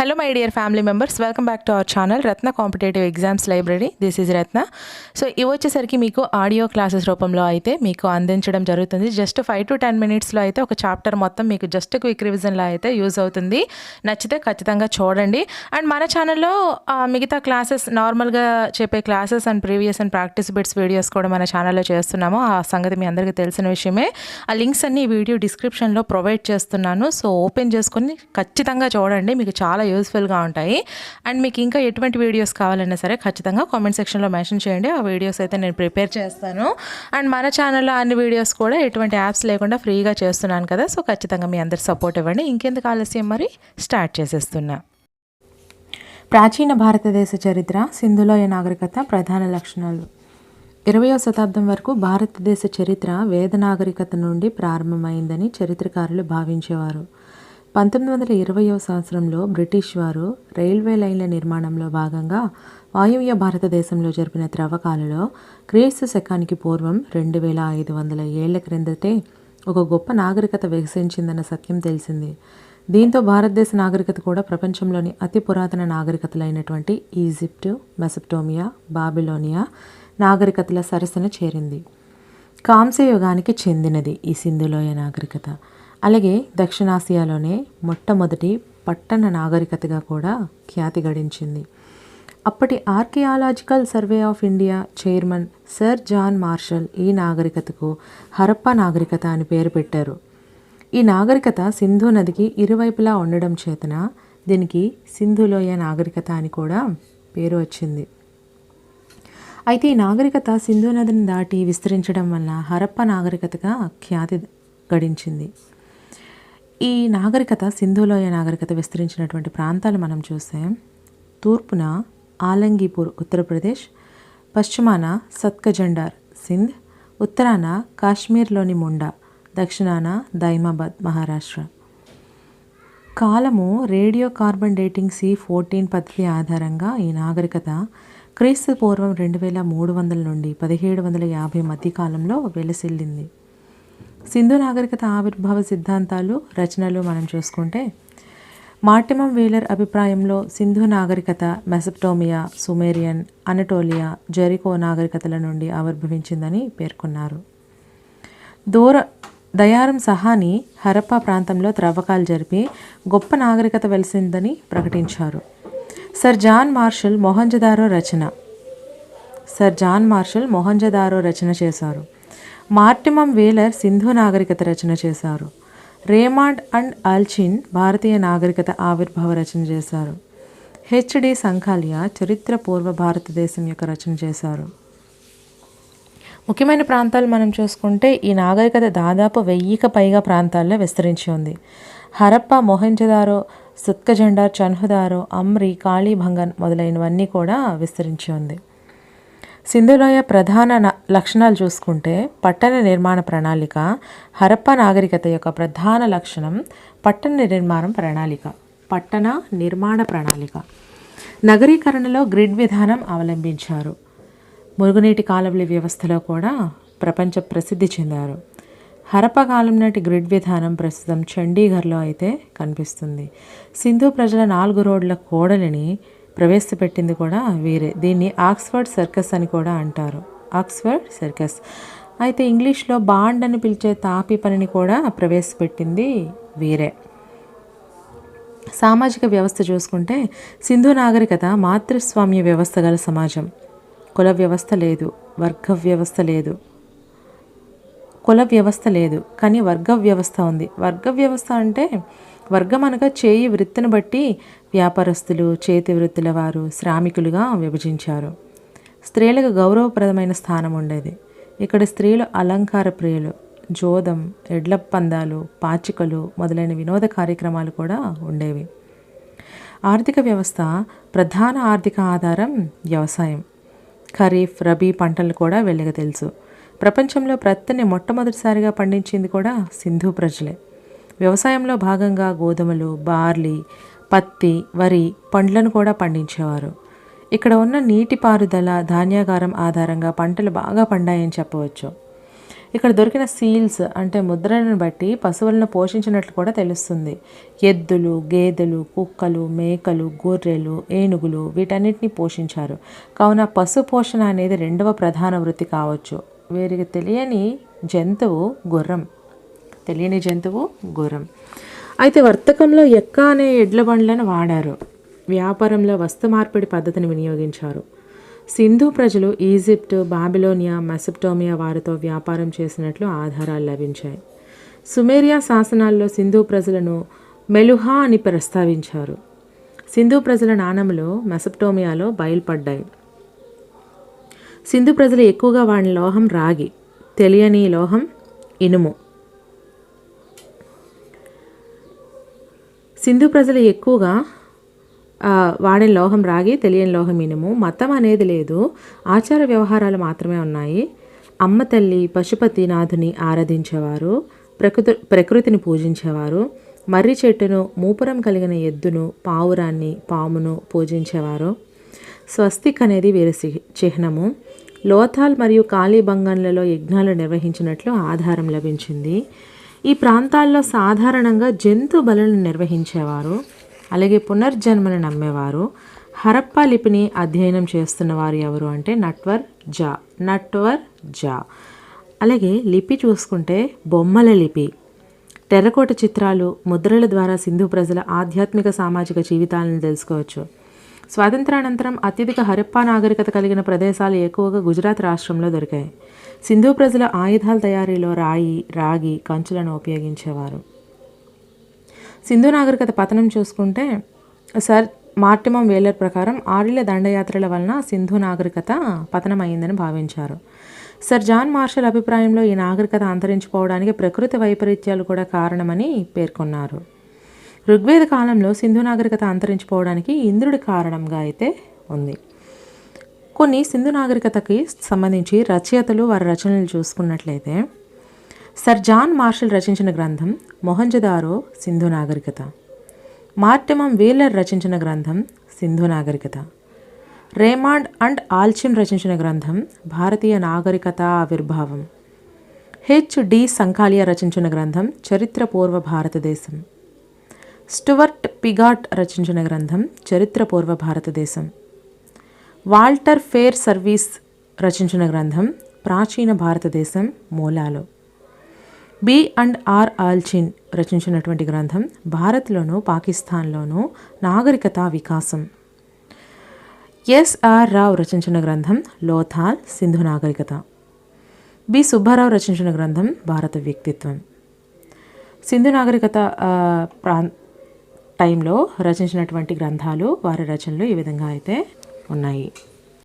Hello my dear family members welcome back to our channel Ratna competitive exams library this is Ratna so ఇవి వచ్చేసరికి మీకు audio classes రూపంలో అయితే మీకు అందించడం జరుగుతుంది. జస్ట్ ఫైవ్ టు టెన్ మినిట్స్లో అయితే ఒక చాప్టర్ మొత్తం మీకు జస్ట్ క్విక్ రివిజన్లో అయితే యూజ్ అవుతుంది. నచ్చితే ఖచ్చితంగా చూడండి. అండ్ మన ఛానల్లో మిగతా క్లాసెస్ నార్మల్గా చెప్పే classes and previous and practice bits videos కూడా మన ఛానల్లో చేస్తున్నాము. ఆ సంగతి మీ అందరికీ తెలిసిన విషయమే. ఆ లింక్స్ అన్ని ఈ వీడియో డిస్క్రిప్షన్లో ప్రొవైడ్ చేస్తున్నాను. సో ఓపెన్ చేసుకొని ఖచ్చితంగా చూడండి. మీకు చాలా యూస్ఫుల్గా ఉంటాయి. అండ్ మీకు ఇంకా ఎటువంటి వీడియోస్ కావాలన్నా సరే ఖచ్చితంగా కామెంట్ సెక్షన్లో మెన్షన్ చేయండి. ఆ వీడియోస్ అయితే నేను ప్రిపేర్ చేస్తాను. అండ్ మన ఛానల్లో అన్ని వీడియోస్ కూడా ఎటువంటి యాప్స్ లేకుండా ఫ్రీగా చేస్తున్నాను కదా సో ఖచ్చితంగా మీ అందరి సపోర్ట్ ఇవ్వండి. ఇంకెందుకు ఆలస్యం మరి? స్టార్ట్ చేసేస్తున్నా. ప్రాచీన భారతదేశ చరిత్ర సింధులోయ నాగరికత ప్రధాన లక్షణాలు. ఇరవయో శతాబ్దం వరకు భారతదేశ చరిత్ర వేద నాగరికత నుండి ప్రారంభమైందని చరిత్రకారులు భావించేవారు. పంతొమ్మిది వందల ఇరవయో సంవత్సరంలో బ్రిటిష్ వారు రైల్వే లైన్ల నిర్మాణంలో భాగంగా వాయువ్య భారతదేశంలో జరిపిన త్రవ్వకాలలో క్రీస్తు శకానికి పూర్వం రెండు వేల ఐదు వందల ఏళ్ళ క్రిందటే ఒక గొప్ప నాగరికత వికసించిందన్న సత్యం తెలిసింది. దీంతో భారతదేశ నాగరికత కూడా ప్రపంచంలోని అతి పురాతన నాగరికతలైనటువంటి ఈజిప్టు మెసప్టోమియా బాబిలోనియా నాగరికతల సరసన చేరింది. కాంస్య యుగానికి చెందినది ఈ సింధులోయ నాగరికత. అలాగే దక్షిణాసియాలోనే మొట్టమొదటి పట్టణ నాగరికతగా కూడా ఖ్యాతి గడించింది. అప్పటి archaeological survey of India chairman sir John Marshall ఈ నాగరికతకు హరప్ప నాగరికత అని పేరు పెట్టారు. ఈ నాగరికత సింధు నదికి ఇరువైపులా ఉండడం చేతన దీనికి సింధులోయ నాగరికత అని కూడా పేరు వచ్చింది. అయితే ఈ నాగరికత సింధు నదిని దాటి విస్తరించడం వల్ల హరప్ప నాగరికతగా ఖ్యాతి గడించింది. ఈ నాగరికత సింధులోయ నాగరికత విస్తరించినటువంటి ప్రాంతాలు మనం చూస్తే తూర్పున ఆలంగీపూర్ ఉత్తరప్రదేశ్ పశ్చిమాన సత్కజండార్ సింధ్ ఉత్తరాన కాశ్మీర్లోని ముండా దక్షిణాన దైమాబాద్ మహారాష్ట్ర. కాలము radio carbon dating C fourteen పద్ధతి ఆధారంగా ఈ నాగరికత క్రీస్తు పూర్వం రెండు వేల మూడు వందల నుండి పదిహేడు వందల యాభై మధ్య కాలంలో వెలసిల్లింది. సింధు నాగరికత ఆవిర్భావ సిద్ధాంతాలు రచనలు మనం చూసుకుంటే మార్టిమం వీలర్ అభిప్రాయంలో సింధు నాగరికత మెసప్టోమియా సుమేరియన్ అనటోలియా జెరికో నాగరికతల నుండి ఆవిర్భవించిందని పేర్కొన్నారు. దూర దయారం సహాని హరప్పా ప్రాంతంలో త్రవ్వకాలు జరిపి గొప్ప నాగరికత వెలిసిందని ప్రకటించారు. సర్ జాన్ మార్షల్ మొహంజదారో రచన. సర్ జాన్ మార్షల్ మొహంజదారో రచన చేశారు. మార్టిమం వేలర్ సింధు నాగరికత రచన చేశారు. రేమాండ్ అండ్ ఆల్చిన్ భారతీయ నాగరికత ఆవిర్భావ రచన చేశారు. హెచ్డి సంఖాలియా చరిత్ర పూర్వ భారతదేశం యొక్క రచన చేశారు. ముఖ్యమైన ప్రాంతాలు మనం చూసుకుంటే ఈ నాగరికత దాదాపు వెయ్యిక పైగా ప్రాంతాల్లో విస్తరించి ఉంది. హరప్ప మొహంజదారో సుత్కజెండా చన్హుదారో అమ్రి కాళీభంగన్ మొదలైనవన్నీ కూడా విస్తరించి ఉంది. సింధులోయ ప్రధాన న- లక్షణాలు చూసుకుంటే పట్టణ నిర్మాణ ప్రణాళిక హరప్ప నాగరికత యొక్క ప్రధాన లక్షణం పట్టణ నిర్మాణం ప్రణాళిక పట్టణ నిర్మాణ ప్రణాళిక. నగరీకరణలో గ్రిడ్ విధానం అవలంబించారు. మురుగునీటి కాలువల వ్యవస్థలో కూడా ప్రపంచ ప్రసిద్ధి చెందారు. హరప్ప కాలం నాటి గ్రిడ్ విధానం ప్రస్తుతం చండీగఢ్లో అయితే కనిపిస్తుంది. సింధు ప్రజల నాలుగు రోడ్ల కోడలిని ప్రవేశపెట్టింది కూడా వీరే. దీన్ని ఆక్స్ఫర్డ్ సర్కస్ అని కూడా అంటారు. Oxford circus. అయితే ఇంగ్లీష్లో బాండ్ అని పిలిచే తాపి పనిని కూడా ప్రవేశపెట్టింది వీరే. సామాజిక వ్యవస్థ చూసుకుంటే సింధు నాగరికత మాతృస్వామ్య వ్యవస్థ గల సమాజం. కుల వ్యవస్థ లేదు వర్గ వ్యవస్థ లేదు. కుల వ్యవస్థ లేదు కానీ వర్గ వ్యవస్థ ఉంది. వర్గ వ్యవస్థ అంటే వర్గం అనగా చేయి వృత్తిని బట్టి వ్యాపారస్తులు చేతి వృత్తుల వారు శ్రామికులుగా విభజించారు. స్త్రీలకు గౌరవప్రదమైన స్థానం ఉండేది. ఇక్కడ స్త్రీలు అలంకార ప్రియులు జోదం ఎడ్ల పందాలు పాచికలు మొదలైన వినోద కార్యక్రమాలు కూడా ఉండేవి. ఆర్థిక వ్యవస్థ ప్రధాన ఆర్థిక ఆధారం వ్యవసాయం. ఖరీఫ్ రబీ పంటలు కూడా వెళ్ళగా తెలుసు. ప్రపంచంలో ప్రత్తిని మొట్టమొదటిసారిగా పండించింది కూడా సింధు ప్రజలే. వ్యవసాయంలో భాగంగా గోధుమలు బార్లీ పత్తి వరి పండ్లను కూడా పండించేవారు. ఇక్కడ ఉన్న నీటిపారుదల ధాన్యాగారం ఆధారంగా పంటలు బాగా పండాయని చెప్పవచ్చు. ఇక్కడ దొరికిన సీల్స్ అంటే ముద్రలను బట్టి పశువులను పోషించినట్లు కూడా తెలుస్తుంది. ఎద్దులు గేదెలు కుక్కలు మేకలు గొర్రెలు ఏనుగులు వీటన్నిటిని పోషించారు. కావున పశు పోషణ అనేది రెండవ ప్రధాన వృత్తి కావచ్చు. వీరికి తెలియని జంతువు గుర్రం. తెలియని జంతువు గుర్రం. అయితే వర్తకంలో ఎక్క అనే ఎడ్ల బండ్లను వాడారు. వ్యాపారంలో వస్తు మార్పిడి పద్ధతిని వినియోగించారు. సింధు ప్రజలు ఈజిప్ట్ బాబిలోనియా మెసప్టోమియా వారితో వ్యాపారం చేసినట్లు ఆధారాలు లభించాయి. సుమేరియా శాసనాల్లో సింధు ప్రజలను మెలుహా అని ప్రస్తావించారు. సింధు ప్రజల నాణములు మెసప్టోమియాలో బయలుపడ్డాయి. సింధు ప్రజలు ఎక్కువగా వాడిన లోహం రాగి తెలియని లోహం ఇనుము. సింధు ప్రజలు ఎక్కువగా వాడే వాడిన లోహం రాగి తెలియని లోహం ఇనుము మతం అనేది లేదు. ఆచార వ్యవహారాలు మాత్రమే ఉన్నాయి. అమ్మ తల్లి పశుపతి నాథుని ఆరాధించేవారు ప్రకృతి ప్రకృతిని పూజించేవారు మర్రి చెట్టును మూపురం కలిగిన ఎద్దును పావురాన్ని పామును పూజించేవారు. స్వస్తిక్ అనేది వీరి చిహ్నము. లోథాల్ మరియు కాళీబంగన్లలో యజ్ఞాలు నిర్వహించినట్లు ఆధారం లభించింది. ఈ ప్రాంతాల్లో సాధారణంగా జంతు బలులను నిర్వహించేవారు అలాగే పునర్జన్మను నమ్మేవారు. హరప్పా లిపిని అధ్యయనం చేస్తున్న వారు ఎవరు అంటే నట్వర్ జా నట్వర్ జా. అలాగే లిపి చూసుకుంటే బొమ్మల లిపి. టెర్రకోట చిత్రాలు ముద్రల ద్వారా సింధు ప్రజల ఆధ్యాత్మిక సామాజిక జీవితాలను తెలుసుకోవచ్చు. స్వాతంత్రానంతరం అత్యధిక హరప్పా నాగరికత కలిగిన ప్రదేశాలు ఎక్కువగా గుజరాత్ రాష్ట్రంలో దొరికాయి. సింధు ప్రజల ఆయుధాల తయారీలో రాయి రాగి కంచులను ఉపయోగించేవారు. సింధు నాగరికత పతనం చూసుకుంటే సర్ మార్టిమం వేలర్ ప్రకారం ఆర్యుల దండయాత్రల వలన సింధు నాగరికత పతనం అయిందని భావించారు. సర్ జాన్ మార్షల్ అభిప్రాయంలో ఈ నాగరికత అంతరించిపోవడానికి ప్రకృతి వైపరీత్యాలు కూడా కారణమని పేర్కొన్నారు. ఋగ్వేద కాలంలో సింధు నాగరికత అంతరించిపోవడానికి ఇంద్రుడి కారణంగా అయితే ఉంది. కొన్ని సింధు నాగరికతకి సంబంధించి రచయితలు వారి రచనలు చూసుకున్నట్లయితే సర్ జాన్ మార్షల్ రచించిన గ్రంథం మొహంజదారో సింధు నాగరికత. మార్టిమం వీలర్ రచించిన గ్రంథం సింధు నాగరికత. రేమాండ్ అండ్ ఆల్చిన్ రచించిన గ్రంథం భారతీయ నాగరికత ఆవిర్భావం. హెచ్ డి సంకాలియా రచించిన గ్రంథం చరిత్రపూర్వ భారతదేశం. స్టువర్ట్ పిగాట్ రచించిన గ్రంథం చరిత్రపూర్వ భారతదేశం. వాల్టర్ ఫేర్ సర్వీస్ రచించిన గ్రంథం ప్రాచీన భారతదేశం మూలాలు. బి అండ్ ఆర్ ఆల్చిన్ రచించినటువంటి గ్రంథం భారత్లోను పాకిస్తాన్లోను నాగరికత వికాసం. ఎస్ఆర్ రావు రచించిన గ్రంథం లోథాల్ సింధు నాగరికత. బి సుబ్బారావు రచించిన గ్రంథం భారత వ్యక్తిత్వం. సింధు నాగరికత ప్రా టైంలో రచించినటువంటి గ్రంథాలు వారి రచనలు ఈ విధంగా అయితే ఉన్నాయి.